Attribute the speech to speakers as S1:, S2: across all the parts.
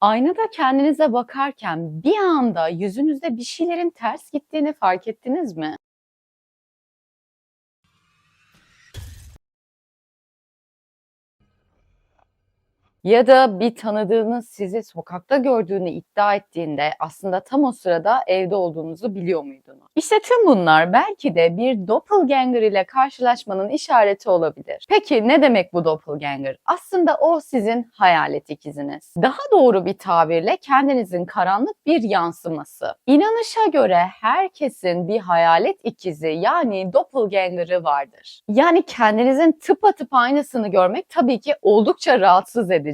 S1: Aynada kendinize bakarken bir anda yüzünüzde bir şeylerin ters gittiğini fark ettiniz mi? Ya da bir tanıdığınız sizi sokakta gördüğünü iddia ettiğinde aslında tam o sırada evde olduğunuzu biliyor muydunuz? İşte tüm bunlar belki de bir doppelganger ile karşılaşmanın işareti olabilir. Peki ne demek bu doppelganger? Aslında o sizin hayalet ikiziniz. Daha doğru bir tabirle kendinizin karanlık bir yansıması. İnanışa göre herkesin bir hayalet ikizi yani doppelganger'ı vardır. Yani kendinizin tıpatıp aynısını görmek tabii ki oldukça rahatsız edici.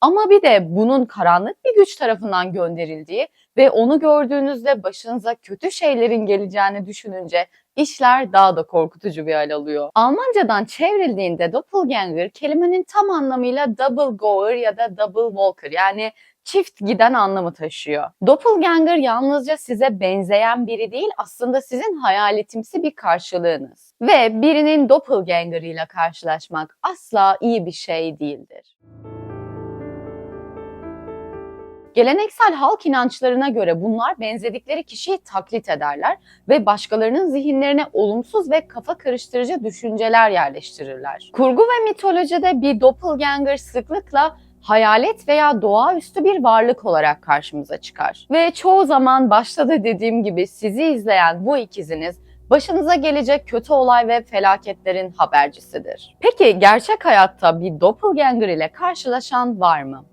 S1: Ama bir de bunun karanlık bir güç tarafından gönderildiği ve onu gördüğünüzde başınıza kötü şeylerin geleceğini düşününce işler daha da korkutucu bir hal alıyor. Almancadan çevrildiğinde doppelganger kelimenin tam anlamıyla double goer ya da double walker yani çift giden anlamı taşıyor. Doppelganger yalnızca size benzeyen biri değil aslında sizin hayaletimsi bir karşılığınız. Ve birinin doppelganger ile karşılaşmak asla iyi bir şey değildir. Geleneksel halk inançlarına göre bunlar benzedikleri kişiyi taklit ederler ve başkalarının zihinlerine olumsuz ve kafa karıştırıcı düşünceler yerleştirirler. Kurgu ve mitolojide bir doppelganger sıklıkla hayalet veya doğaüstü bir varlık olarak karşımıza çıkar. Ve çoğu zaman başta da dediğim gibi sizi izleyen bu ikiziniz başınıza gelecek kötü olay ve felaketlerin habercisidir. Peki gerçek hayatta bir doppelganger ile karşılaşan var mı?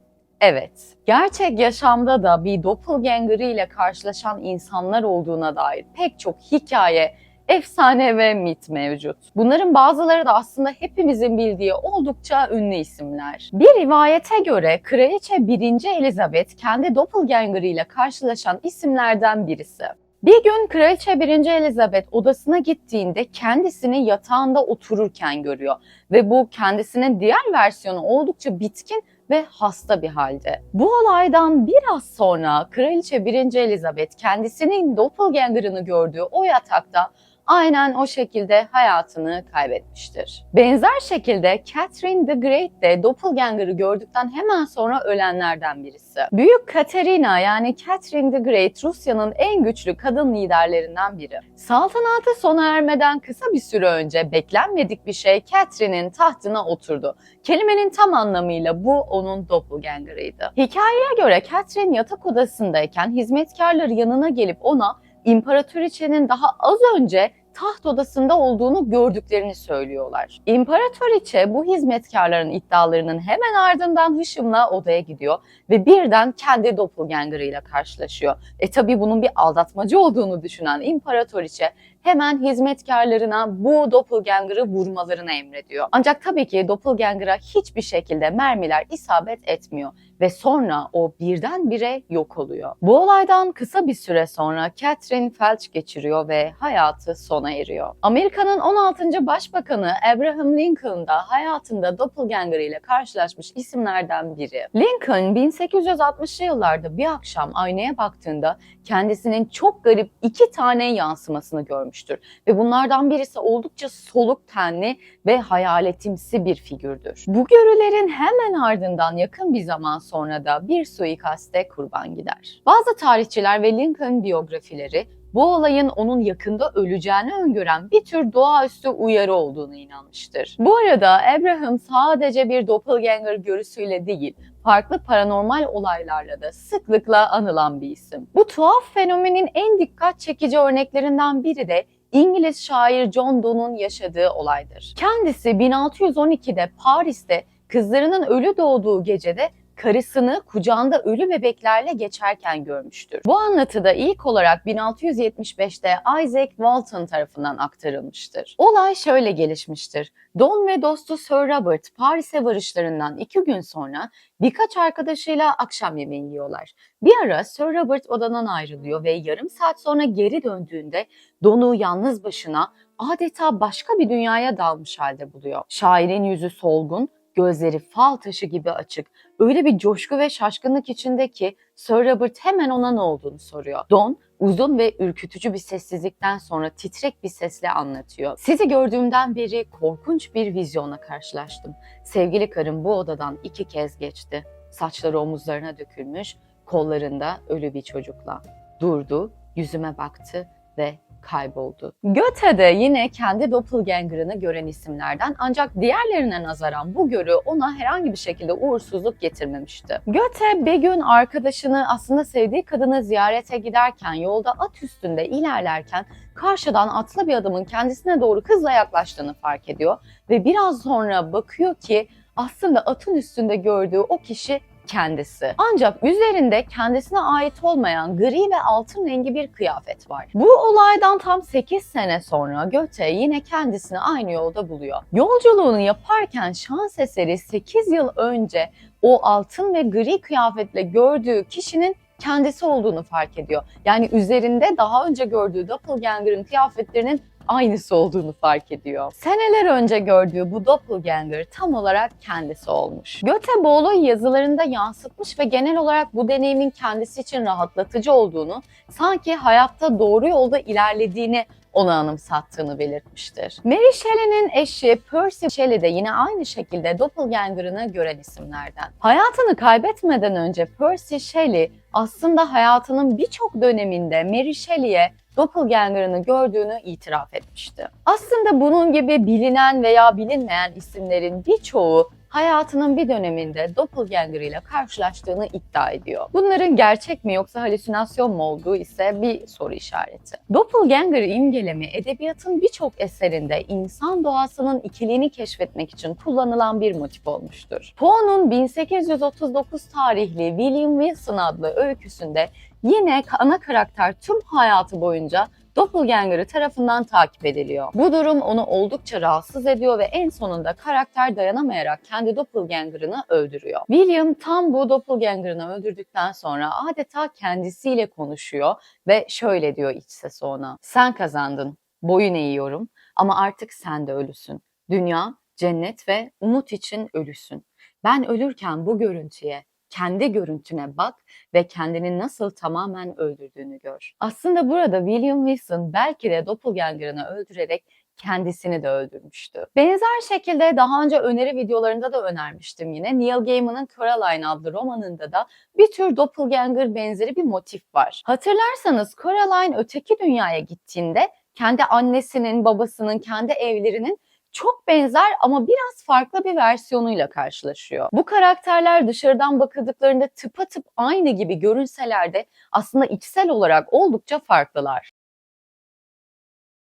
S1: Evet, gerçek yaşamda da bir doppelganger ile karşılaşan insanlar olduğuna dair pek çok hikaye, efsane ve mit mevcut. Bunların bazıları da aslında hepimizin bildiği oldukça ünlü isimler. Bir rivayete göre Kraliçe 1. Elizabeth kendi doppelganger ile karşılaşan isimlerden birisi. Bir gün Kraliçe 1. Elizabeth odasına gittiğinde kendisini yatağında otururken görüyor ve bu kendisinin diğer versiyonu oldukça bitkin ve hasta bir halde. Bu olaydan biraz sonra Kraliçe 1. Elizabeth kendisinin doppelganger'ını gördüğü o yatakta aynen o şekilde hayatını kaybetmiştir. Benzer şekilde Catherine the Great de doppelganger'ı gördükten hemen sonra ölenlerden birisi. Büyük Katerina yani Catherine the Great Rusya'nın en güçlü kadın liderlerinden biri. Saltanatı sona ermeden kısa bir süre önce beklenmedik bir şey Catherine'in tahtına oturdu. Kelimenin tam anlamıyla bu onun doppelganger'ıydı. Hikayeye göre Catherine yatak odasındayken hizmetkarları yanına gelip ona imparatoriçenin daha az önce taht odasında olduğunu gördüklerini söylüyorlar. İmparatoriçe bu hizmetkarların iddialarının hemen ardından hışımla odaya gidiyor ve birden kendi doppelganger'ıyla karşılaşıyor. E tabi bunun bir aldatmacı olduğunu düşünen imparatoriçe hemen hizmetkarlarına bu doppelganger'ı vurmalarını emrediyor. Ancak tabii ki doppelganger'a hiçbir şekilde mermiler isabet etmiyor ve sonra o birdenbire yok oluyor. Bu olaydan kısa bir süre sonra Catherine felç geçiriyor ve hayatı sona eriyor. Amerika'nın 16. Başbakanı Abraham Lincoln da hayatında doppelganger ile karşılaşmış isimlerden biri. Lincoln 1860'lı yıllarda bir akşam aynaya baktığında kendisinin çok garip iki tane yansımasını görmüştür ve bunlardan birisi oldukça soluk tenli ve hayaletimsi bir figürdür. Bu görülerin hemen ardından yakın bir zaman sonra da bir suikaste kurban gider. Bazı tarihçiler ve Lincoln biyografileri bu olayın onun yakında öleceğini öngören bir tür doğaüstü uyarı olduğunu inanmıştır. Bu arada Abraham sadece bir doppelganger görüsüyle değil, farklı paranormal olaylarla da sıklıkla anılan bir isim. Bu tuhaf fenomenin en dikkat çekici örneklerinden biri de İngiliz şair John Donne'un yaşadığı olaydır. Kendisi 1612'de Paris'te kızlarının ölü doğduğu gecede karısını kucağında ölü bebeklerle geçerken görmüştür. Bu anlatıda ilk olarak 1675'te Isaac Walton tarafından aktarılmıştır. Olay şöyle gelişmiştir. Don ve dostu Sir Robert Paris'e varışlarından iki gün sonra birkaç arkadaşıyla akşam yemeği yiyorlar. Bir ara Sir Robert odadan ayrılıyor ve yarım saat sonra geri döndüğünde Don'u yalnız başına adeta başka bir dünyaya dalmış halde buluyor. Şairin yüzü solgun, gözleri fal taşı gibi açık. Öyle bir coşku ve şaşkınlık içinde ki Sir Robert hemen ona ne olduğunu soruyor. Don uzun ve ürkütücü bir sessizlikten sonra titrek bir sesle anlatıyor. Sizi gördüğümden beri korkunç bir vizyona karşılaştım. Sevgili karım bu odadan iki kez geçti. saçları omuzlarına dökülmüş, kollarında ölü bir çocukla. Durdu, yüzüme baktı ve kayboldu. Goethe de yine kendi doppelganger'ını gören isimlerden ancak diğerlerine nazaran bu görü ona herhangi bir şekilde uğursuzluk getirmemişti. Goethe bir gün arkadaşını aslında sevdiği kadını ziyarete giderken yolda at üstünde ilerlerken karşıdan atlı bir adamın kendisine doğru hızla yaklaştığını fark ediyor ve biraz sonra bakıyor ki aslında atın üstünde gördüğü o kişi kendisi. Ancak üzerinde kendisine ait olmayan gri ve altın rengi bir kıyafet var. Bu olaydan tam 8 sene sonra Goethe yine kendisini aynı yolda buluyor. Yolculuğunu yaparken şans eseri 8 yıl önce o altın ve gri kıyafetle gördüğü kişinin kendisi olduğunu fark ediyor. Yani üzerinde daha önce gördüğü doppelganger'ın kıyafetlerinin aynısı olduğunu fark ediyor. Seneler önce gördüğü bu doppelganger tam olarak kendisi olmuş. Goethe bu olayı yazılarında yansıtmış ve genel olarak bu deneyimin kendisi için rahatlatıcı olduğunu, sanki hayatta doğru yolda ilerlediğini ona anımsattığını belirtmiştir. Mary Shelley'nin eşi Percy Shelley de yine aynı şekilde doppelganger'ını gören isimlerden. Hayatını kaybetmeden önce Percy Shelley aslında hayatının birçok döneminde Mary Shelley'e doppelganger'ını gördüğünü itiraf etmişti. Aslında bunun gibi bilinen veya bilinmeyen isimlerin birçoğu hayatının bir döneminde doppelganger ile karşılaştığını iddia ediyor. Bunların gerçek mi yoksa halüsinasyon mu olduğu ise bir soru işareti. Doppelganger imgelemi edebiyatın birçok eserinde insan doğasının ikiliğini keşfetmek için kullanılan bir motif olmuştur. Poe'nun 1839 tarihli William Wilson adlı öyküsünde yine ana karakter tüm hayatı boyunca doppelganger'ı tarafından takip ediliyor. Bu durum onu oldukça rahatsız ediyor ve en sonunda karakter dayanamayarak kendi doppelganger'ını öldürüyor. William tam bu doppelganger'ını öldürdükten sonra adeta kendisiyle konuşuyor ve şöyle diyor iç sesi ona. Sen kazandın, boyun eğiyorum ama artık sen de ölüsün. Dünya, cennet ve umut için ölüsün. Ben ölürken bu görüntüye, kendi görüntüne bak ve kendini nasıl tamamen öldürdüğünü gör. Aslında burada William Wilson belki de doppelganger'ını öldürerek kendisini de öldürmüştü. Benzer şekilde daha önce öneri videolarında da önermiştim yine. Neil Gaiman'ın Coraline adlı romanında da bir tür doppelganger benzeri bir motif var. Hatırlarsanız Coraline öteki dünyaya gittiğinde kendi annesinin, babasının, kendi evlerinin çok benzer ama biraz farklı bir versiyonuyla karşılaşıyor. Bu karakterler dışarıdan bakıldıklarında tıpatıp aynı gibi görünseler de aslında içsel olarak oldukça farklılar.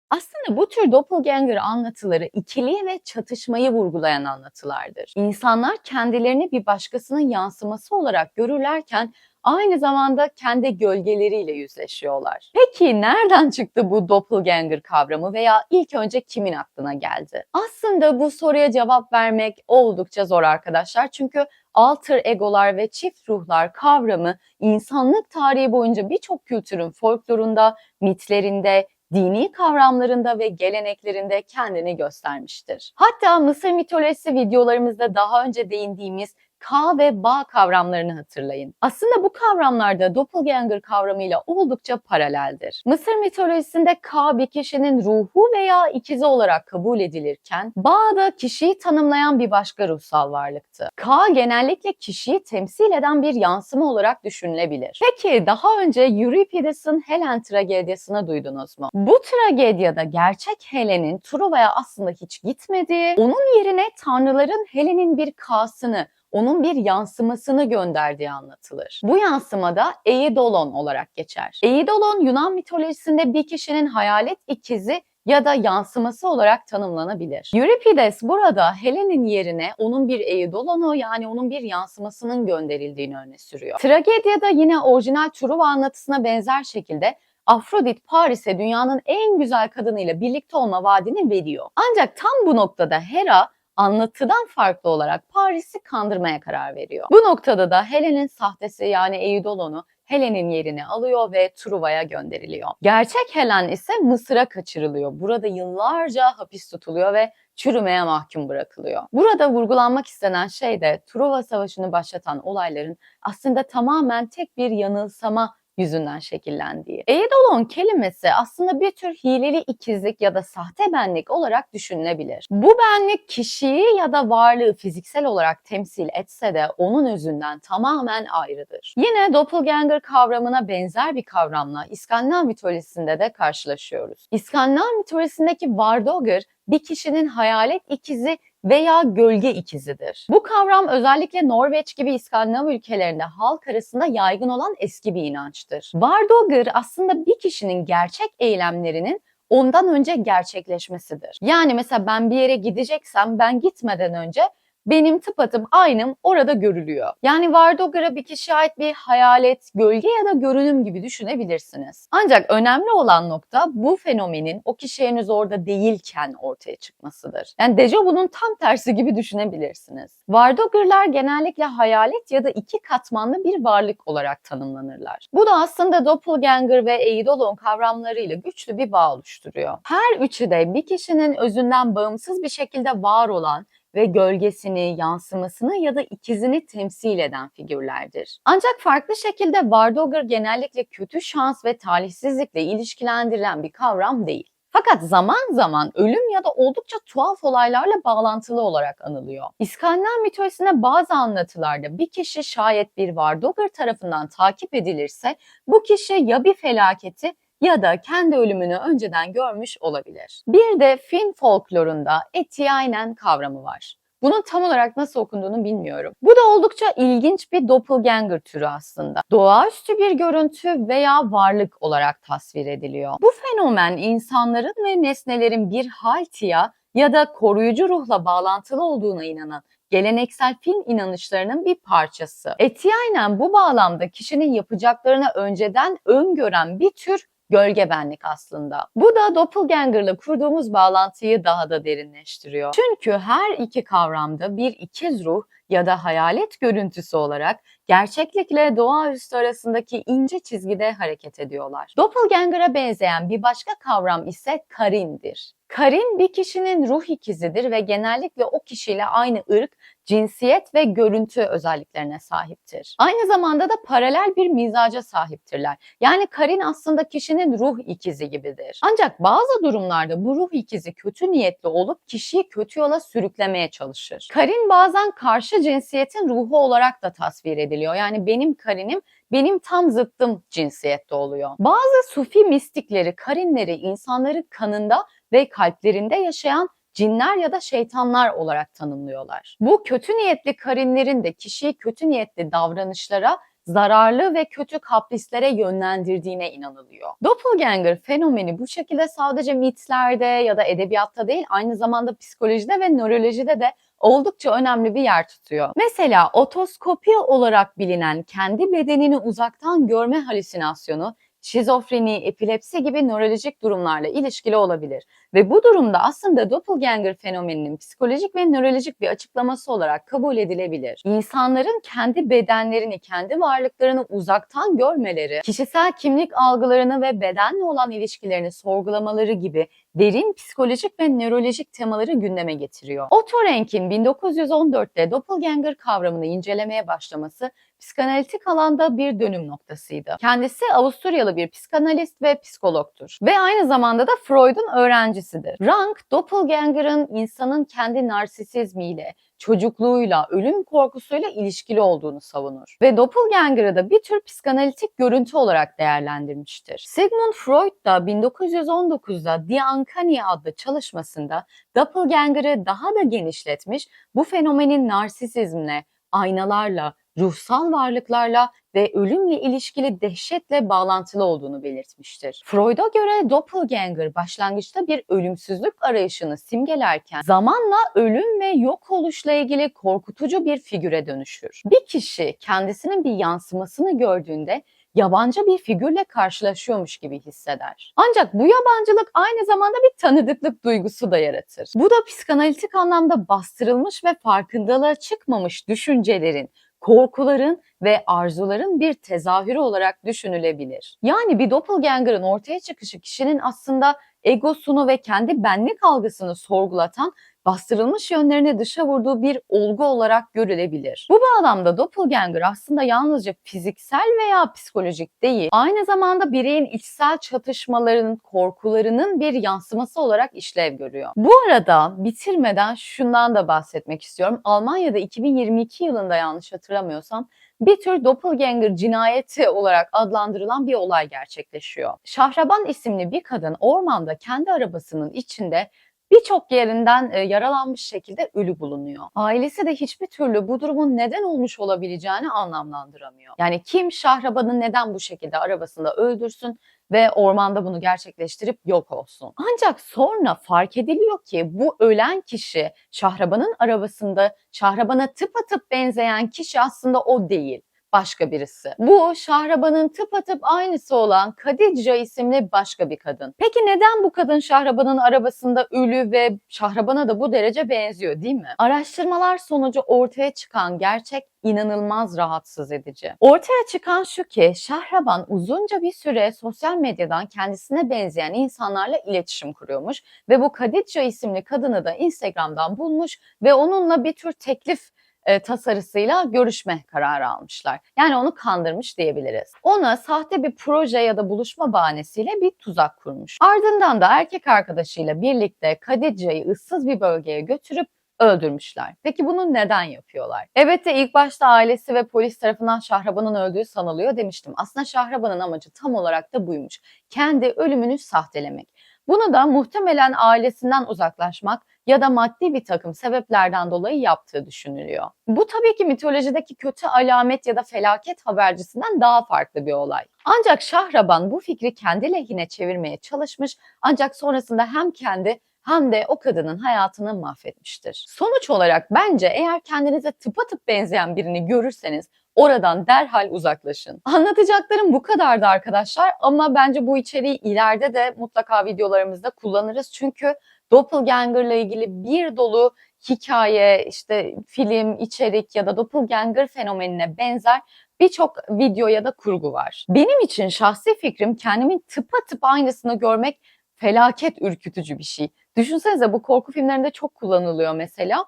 S1: Aslında bu tür doppelganger anlatıları ikiliği ve çatışmayı vurgulayan anlatılardır. İnsanlar kendilerini bir başkasının yansıması olarak görürlerken aynı zamanda kendi gölgeleriyle yüzleşiyorlar. Peki nereden çıktı bu doppelganger kavramı veya ilk önce kimin aklına geldi? Aslında bu soruya cevap vermek oldukça zor arkadaşlar. Çünkü alter egolar ve çift ruhlar kavramı insanlık tarihi boyunca birçok kültürün folklorunda, mitlerinde, dini kavramlarında ve geleneklerinde kendini göstermiştir. Hatta Mısır mitolojisi videolarımızda daha önce değindiğimiz K ve Ba kavramlarını hatırlayın. Aslında bu kavramlarda doppelganger kavramıyla oldukça paraleldir. Mısır mitolojisinde K bir kişinin ruhu veya ikizi olarak kabul edilirken Ba da kişiyi tanımlayan bir başka ruhsal varlıktı. K genellikle kişiyi temsil eden bir yansıma olarak düşünülebilir. Peki daha önce Euripides'in Helen tragediyasını duydunuz mu? Bu tragedyada gerçek Helen'in Truva'ya aslında hiç gitmediği, onun yerine tanrıların Helen'in bir K'sını onun bir yansımasını gönderdiği anlatılır. Bu yansımada Eidolon olarak geçer. Eidolon Yunan mitolojisinde bir kişinin hayalet ikizi ya da yansıması olarak tanımlanabilir. Euripides burada Helen'in yerine onun bir Eidolon'u yani onun bir yansımasının gönderildiğini öne sürüyor. Tragedyada yine orijinal Truva anlatısına benzer şekilde Afrodit Paris'e dünyanın en güzel kadınıyla birlikte olma vaadini veriyor. Ancak tam bu noktada Hera anlatıdan farklı olarak Paris'i kandırmaya karar veriyor. Bu noktada da Helen'in sahtesi yani Eidolon'u Helen'in yerini alıyor ve Truva'ya gönderiliyor. Gerçek Helen ise Mısır'a kaçırılıyor. Burada yıllarca hapis tutuluyor ve çürümeye mahkum bırakılıyor. Burada vurgulanmak istenen şey de Truva Savaşı'nı başlatan olayların aslında tamamen tek bir yanılsama yüzünden şekillendiği. Eidolon kelimesi aslında bir tür hileli ikizlik ya da sahte benlik olarak düşünülebilir. Bu benlik kişiyi ya da varlığı fiziksel olarak temsil etse de onun özünden tamamen ayrıdır. Yine doppelganger kavramına benzer bir kavramla İskandinav mitolojisinde de karşılaşıyoruz. İskandinav mitolojisindeki Vardogr bir kişinin hayalet ikizi veya gölge ikizidir. Bu kavram özellikle Norveç gibi İskandinav ülkelerinde halk arasında yaygın olan eski bir inançtır. Vardogr aslında bir kişinin gerçek eylemlerinin ondan önce gerçekleşmesidir. Yani mesela ben bir yere gideceksem ben gitmeden önce benim tıpatıp aynım orada görülüyor. Yani Vardogara bir kişiye ait bir hayalet, gölge ya da görünüm gibi düşünebilirsiniz. Ancak önemli olan nokta bu fenomenin o kişi henüz orada değilken ortaya çıkmasıdır. Yani dejavu'nun tam tersi gibi düşünebilirsiniz. Vardogırlar genellikle hayalet ya da iki katmanlı bir varlık olarak tanımlanırlar. Bu da aslında doppelganger ve eidolon kavramlarıyla güçlü bir bağ oluşturuyor. Her üçü de bir kişinin özünden bağımsız bir şekilde var olan ve gölgesini, yansımasını ya da ikizini temsil eden figürlerdir. Ancak farklı şekilde Vardogger genellikle kötü şans ve talihsizlikle ilişkilendirilen bir kavram değil. Fakat zaman zaman ölüm ya da oldukça tuhaf olaylarla bağlantılı olarak anılıyor. İskandinav mitolojisinde bazı anlatılarda bir kişi şayet bir Vardogger tarafından takip edilirse bu kişi ya bir felaketi ya da kendi ölümünü önceden görmüş olabilir. Bir de Fin folklorunda Etiainen kavramı var. Bunun tam olarak nasıl okunduğunu bilmiyorum. Bu da oldukça ilginç bir doppelganger türü aslında. Doğaüstü bir görüntü veya varlık olarak tasvir ediliyor. Bu fenomen insanların ve nesnelerin bir haltiya ya da koruyucu ruhla bağlantılı olduğuna inanan geleneksel film inanışlarının bir parçası. Etiainen bu bağlamda kişinin yapacaklarını önceden öngören bir tür gölge benlik aslında. Bu da doppelganger'la kurduğumuz bağlantıyı daha da derinleştiriyor. Çünkü her iki kavramda bir ikiz ruh ya da hayalet görüntüsü olarak gerçeklikle doğaüstü arasındaki ince çizgide hareket ediyorlar. Doppelganger'a benzeyen bir başka kavram ise karindir. Karin bir kişinin ruh ikizidir ve genellikle o kişiyle aynı ırk, cinsiyet ve görüntü özelliklerine sahiptir. Aynı zamanda da paralel bir mizaca sahiptirler. Yani Karin aslında kişinin ruh ikizi gibidir. Ancak bazı durumlarda bu ruh ikizi kötü niyetli olup kişiyi kötü yola sürüklemeye çalışır. Karin bazen karşı cinsiyetin ruhu olarak da tasvir ediliyor. Yani benim Karin'im benim tam zıttım cinsiyette oluyor. Bazı sufi mistikleri Karinleri insanların kanında ve kalplerinde yaşayan cinler ya da şeytanlar olarak tanımlıyorlar. Bu kötü niyetli karinlerin de kişiyi kötü niyetli davranışlara zararlı ve kötü kaprislere yönlendirdiğine inanılıyor. Doppelganger fenomeni bu şekilde sadece mitlerde ya da edebiyatta değil aynı zamanda psikolojide ve nörolojide de oldukça önemli bir yer tutuyor. Mesela otoskopi olarak bilinen kendi bedenini uzaktan görme halüsinasyonu şizofreni, epilepsi gibi nörolojik durumlarla ilişkili olabilir. Ve bu durumda aslında doppelganger fenomeninin psikolojik ve nörolojik bir açıklaması olarak kabul edilebilir. İnsanların kendi bedenlerini, kendi varlıklarını uzaktan görmeleri, kişisel kimlik algılarını ve bedenle olan ilişkilerini sorgulamaları gibi derin psikolojik ve nörolojik temaları gündeme getiriyor. Otto Renk'in 1914'te doppelganger kavramını incelemeye başlaması psikanalitik alanda bir dönüm noktasıydı. Kendisi Avusturyalı bir psikanalist ve psikologtur. Ve aynı zamanda da Freud'un öğrencisidir. Rank, Doppelganger'ın insanın kendi narsisizmiyle, çocukluğuyla, ölüm korkusuyla ilişkili olduğunu savunur. Ve Doppelganger'ı da bir tür psikanalitik görüntü olarak değerlendirmiştir. Sigmund Freud da 1919'da The Uncanny adlı çalışmasında Doppelganger'ı daha da genişletmiş, bu fenomenin narsisizmle, aynalarla, ruhsal varlıklarla ve ölümle ilişkili dehşetle bağlantılı olduğunu belirtmiştir. Freud'a göre doppelganger başlangıçta bir ölümsüzlük arayışını simgelerken zamanla ölüm ve yok oluşla ilgili korkutucu bir figüre dönüşür. Bir kişi kendisinin bir yansımasını gördüğünde yabancı bir figürle karşılaşıyormuş gibi hisseder. Ancak bu yabancılık aynı zamanda bir tanıdıklık duygusu da yaratır. Bu da psikanalitik anlamda bastırılmış ve farkındalığa çıkmamış düşüncelerin, korkuların ve arzuların bir tezahürü olarak düşünülebilir. Yani bir doppelganger'ın ortaya çıkışı kişinin aslında egosunu ve kendi benlik algısını sorgulatan bastırılmış yönlerini dışa vurduğu bir olgu olarak görülebilir. Bu bağlamda doppelganger aslında yalnızca fiziksel veya psikolojik değil, aynı zamanda bireyin içsel çatışmalarının, korkularının bir yansıması olarak işlev görüyor. Bu arada bitirmeden şundan da bahsetmek istiyorum. Almanya'da 2022 yılında yanlış hatırlamıyorsam bir tür doppelganger cinayeti olarak adlandırılan bir olay gerçekleşiyor. Şahraban isimli bir kadın ormanda kendi arabasının içinde birçok yerinden e, yaralanmış şekilde ölü bulunuyor. Ailesi de hiçbir türlü bu durumun neden olmuş olabileceğini anlamlandıramıyor. Yani kim Şahraban'ı neden bu şekilde arabasında öldürsün ve ormanda bunu gerçekleştirip yok olsun. Ancak sonra fark ediliyor ki bu ölen kişi Şahraban'ın arabasında Şahraban'a tıpatıp benzeyen kişi aslında o değil başka birisi. Bu Şahraban'ın tıpatıp aynısı olan Kadidca isimli başka bir kadın. Peki neden bu kadın Şahraban'ın arabasında ölü ve Şahraban'a da bu derece benziyor değil mi? Araştırmalar sonucu ortaya çıkan gerçek inanılmaz rahatsız edici. Ortaya çıkan şu ki Şahraban uzunca bir süre sosyal medyadan kendisine benzeyen insanlarla iletişim kuruyormuş ve bu Kadidca isimli kadını da Instagram'dan bulmuş ve onunla bir tür teklif e, tasarısıyla görüşme kararı almışlar. Yani onu kandırmış diyebiliriz. Ona sahte bir proje ya da buluşma bahanesiyle bir tuzak kurmuş. Ardından da erkek arkadaşıyla birlikte Kadica'yı ıssız bir bölgeye götürüp öldürmüşler. Peki bunu neden yapıyorlar? Evet de ilk başta ailesi ve polis tarafından Şahraban'ın öldüğü sanılıyor demiştim. Aslında Şahraban'ın amacı tam olarak da buymuş. Kendi ölümünü sahtelemek. Bunu da muhtemelen ailesinden uzaklaşmak ya da maddi bir takım sebeplerden dolayı yaptığı düşünülüyor. Bu tabii ki mitolojideki kötü alamet ya da felaket habercisinden daha farklı bir olay. Ancak Şahraban bu fikri kendi lehine çevirmeye çalışmış ancak sonrasında hem kendi hem de o kadının hayatını mahvetmiştir. Sonuç olarak bence eğer kendinize tıpatıp benzeyen birini görürseniz oradan derhal uzaklaşın. Anlatacaklarım bu kadardı arkadaşlar ama bence bu içeriği ileride de mutlaka videolarımızda kullanırız. Çünkü doppelganger'la ilgili bir dolu hikaye, işte film, içerik ya da doppelganger fenomenine benzer birçok video ya da kurgu var. Benim için şahsi fikrim kendimin tıpatıp aynısını görmek felaket ürkütücü bir şey. Düşünsenize bu korku filmlerinde çok kullanılıyor mesela.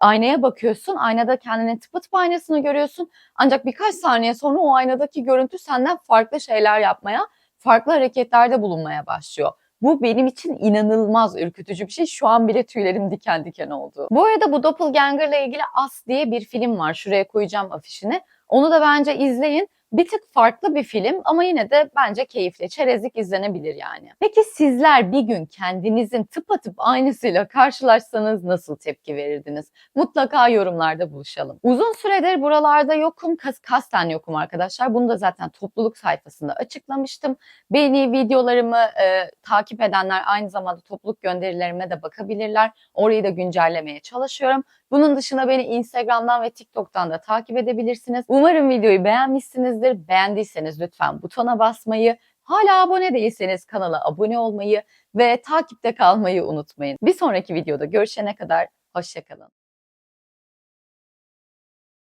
S1: Aynaya bakıyorsun, aynada kendinin tıpatıp aynasını görüyorsun. Ancak birkaç saniye sonra o aynadaki görüntü senden farklı şeyler yapmaya, farklı hareketlerde bulunmaya başlıyor. Bu benim için inanılmaz ürkütücü bir şey. Şu an bile tüylerim diken diken oldu. Bu arada bu Doppelganger ile ilgili As diye bir film var. Şuraya koyacağım afişini. Onu da bence izleyin. Bir tık farklı bir film ama yine de bence keyifli. Çerezlik izlenebilir yani. Peki sizler bir gün kendinizin tıpatıp aynısıyla karşılaşsanız nasıl tepki verirdiniz? Mutlaka yorumlarda buluşalım. Uzun süredir buralarda yokum. Kas kasten yokum arkadaşlar. Bunu da zaten topluluk sayfasında açıklamıştım. Beni, videolarımı e, takip edenler aynı zamanda topluluk gönderilerime de bakabilirler. Orayı da güncellemeye çalışıyorum. Bunun dışında beni Instagram'dan ve TikTok'tan da takip edebilirsiniz. Umarım videoyu beğenmişsinizdir. Beğendiyseniz lütfen butona basmayı, hala abone değilseniz kanala abone olmayı ve takipte kalmayı unutmayın. Bir sonraki videoda görüşene kadar hoşçakalın.